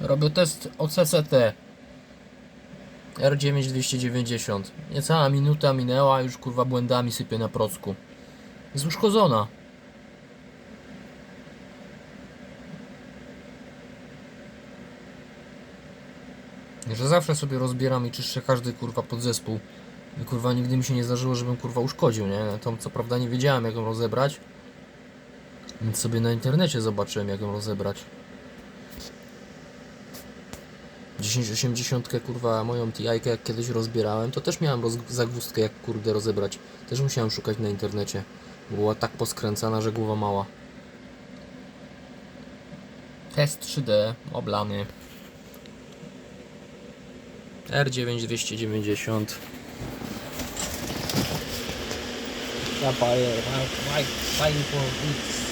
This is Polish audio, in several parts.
Robię test OCCT R9290. Niecała minuta minęła, już kurwa błędami sypie na procku. Jest uszkodzona. Że zawsze sobie rozbieram i czyszczę każdy kurwa podzespół. I kurwa nigdy mi się nie zdarzyło, żebym kurwa uszkodził, nie? Tam co prawda nie wiedziałem jak ją rozebrać. Więc sobie na internecie zobaczyłem jak ją rozebrać. 1080 kurwa moją TI jak kiedyś rozbierałem, to też miałem roz- zagwózdkę jak kurde rozebrać. Też musiałem szukać na internecie. Była tak poskręcana, że głowa mała. Test 3D, oblany. R9290. Sapphire, white, white for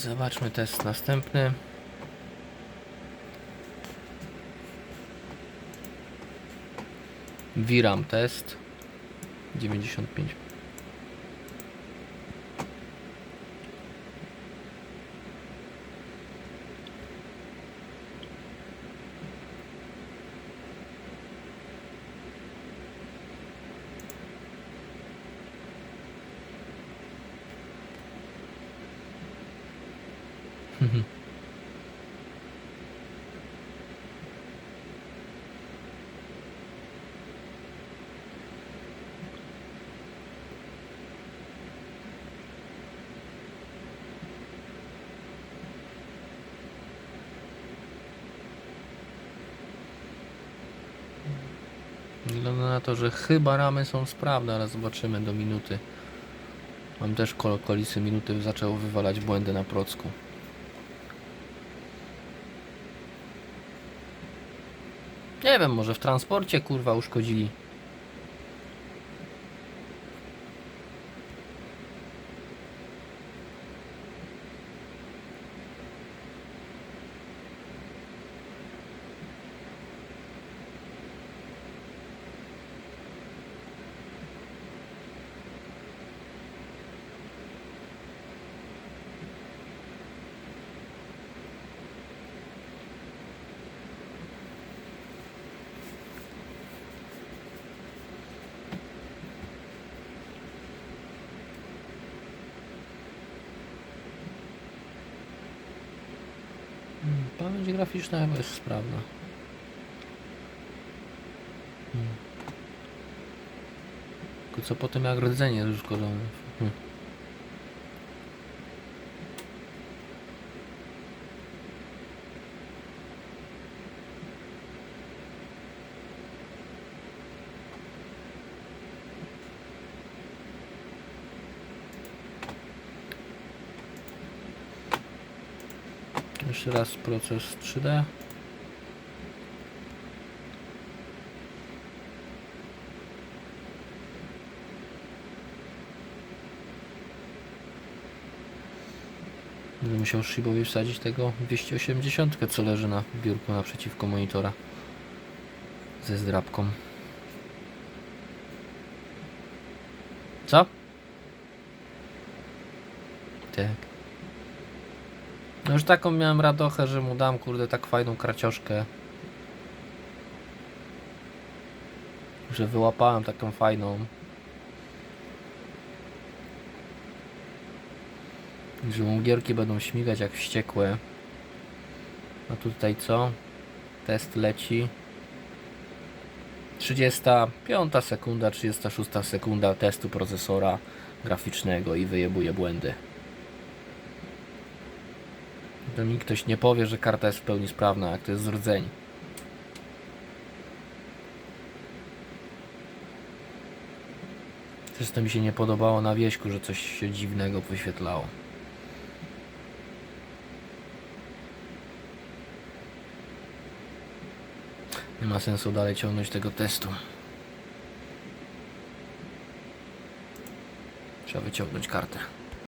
Zobaczmy test następny. Viram test 95. Wygląda na to, że chyba ramy są sprawne, ale zobaczymy do minuty. Mam też kol kolisy minuty zaczęło wywalać błędy na procku. Nie wiem, może w transporcie kurwa uszkodzili. Pamięć graficzna chyba jest sprawna. Hmm. Tylko co potem jak rdzenie uszkodzone. Hmm. Jeszcze raz proces 3D. Będę musiał Shibowi wsadzić tego 280, co leży na biurku naprzeciwko monitora ze zdrabką. Co? Tak. No już taką miałem radochę, że mu dam kurde tak fajną kracioszkę. Że wyłapałem taką fajną. Że mu gierki będą śmigać jak wściekłe. A tutaj co? Test leci. 35 sekunda, 36 sekunda testu procesora graficznego i wyjebuje błędy. To mi ktoś nie powie, że karta jest w pełni sprawna, jak to jest z rdzeń. Też to mi się nie podobało na wieśku, że coś się dziwnego wyświetlało. Nie ma sensu dalej ciągnąć tego testu. Trzeba wyciągnąć kartę.